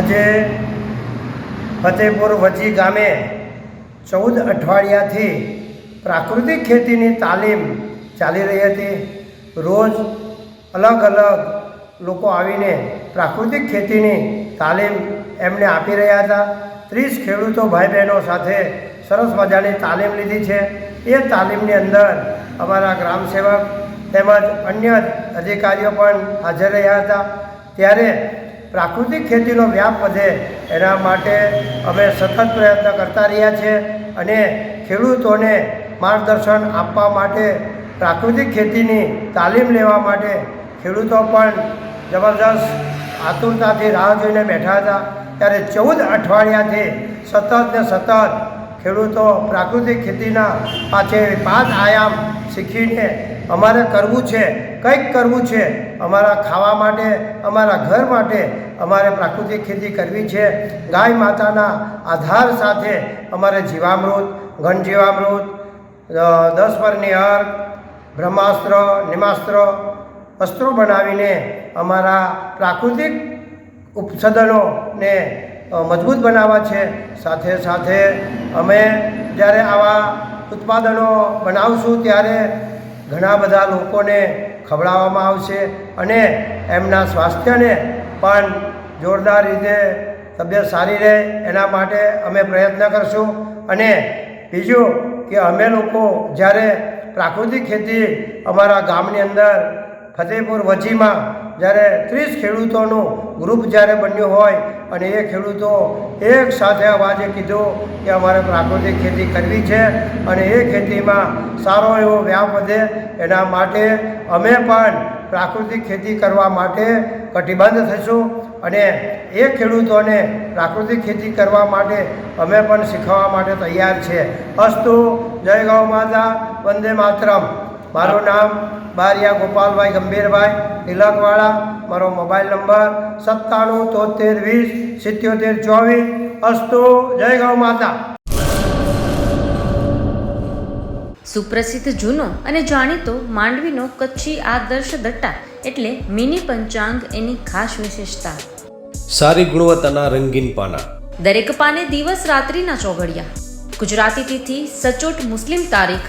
આજે ફતેપુર વજી ગામે ચૌદ અઠવાડિયાથી પ્રાકૃતિક ખેતીની તાલીમ ચાલી રહી હતી. રોજ અલગ અલગ લોકો આવીને પ્રાકૃતિક ખેતીની તાલીમ એમને આપી રહ્યા હતા. ત્રીસ ખેડૂતો ભાઈ બહેનો સાથે સરસ મજાની તાલીમ લીધી છે. એ તાલીમની અંદર અમારા ગ્રામ સેવક તેમજ અન્ય અધિકારીઓ પણ હાજર રહ્યા હતા. ત્યારે પ્રાકૃતિક ખેતીનો વ્યાપ વધે, એના માટે અમે સતત પ્રયત્ન કરતા રહ્યા છીએ અને ખેડૂતોને માર્ગદર્શન આપવા માટે, પ્રાકૃતિક ખેતીની તાલીમ લેવા માટે ખેડૂતો પણ જબરદસ્ત આતુરતાથી રાહ જોઈને બેઠા હતા. ત્યારે ચૌદ અઠવાડિયાથી સતત ને સતત ખેડૂતો પ્રાકૃતિક ખેતીના પાછે પાંચ આયામ શીખીને અમારે કરવું છે, કંઈક કરવું છે. અમારા ખાવા માટે, અમારા ઘર માટે અમારે પ્રાકૃતિક ખેતી કરવી છે. ગાય માતાના આધાર સાથે અમારે જીવામૃત, ઘન જીવામૃત દસ પરની અર્ક, બ્રહ્માસ્ત્ર, નિમાસ્ત્ર અસ્ત્રો બનાવીને અમારા પ્રાકૃતિક ઉપસદનોને મજબૂત બનાવવા છે. સાથે સાથે અમે જ્યારે આવા ઉત્પાદનો બનાવશું ત્યારે ઘણા બધા લોકોને ખવડાવવામાં આવશે અને એમના સ્વાસ્થ્યને પણ જોરદાર રીતે તબિયત સારી રહે એના માટે અમે પ્રયત્ન કરશું. અને બીજું કે અમે લોકો જ્યારે પ્રાકૃતિક ખેતી અમારા ગામની અંદર ફતેપુર વચીમાં જ્યારે ત્રીસ ખેડૂતોનું ગ્રુપ જ્યારે બન્યું હોય અને એ ખેડૂતો એક સાથે અવાજે કીધું કે અમારે પ્રાકૃતિક ખેતી કરવી છે અને એ ખેતીમાં સારો એવો વ્યાપ વધે એના માટે અમે પણ પ્રાકૃતિક ખેતી કરવા માટે કટિબદ્ધ થઈશું અને એ ખેડૂતોને પ્રાકૃતિક ખેતી કરવા માટે અમે પણ શીખવવા માટે તૈયાર છે. અસ્તુ, જય ગૌ માતા, વંદે માતરમ. મારું નામ બારિયા ગોપાલભાઈ ગંભીરભાઈ તિલકવાળા મારો મોબાઈલ નંબર સત્તાણું તોતેર વીસ સિત્યોતેર ચોવીસ. અસ્તુ જય ગૌ માતા. સુપ્રસિદ્ધ જૂનો અને જાણીતો માંડવીનો કચ્છી આદર્શ દટ્ટા એટલે મિની પંચાંગ એની ખાસ વિશેષતા. સારી ગુણવત્તાના રંગીન પાના. દરેક પાને દિવસ રાત્રિના ચોઘડિયા. ગુજરાતી તિથિ સચોટ મુસ્લિમ તારીખ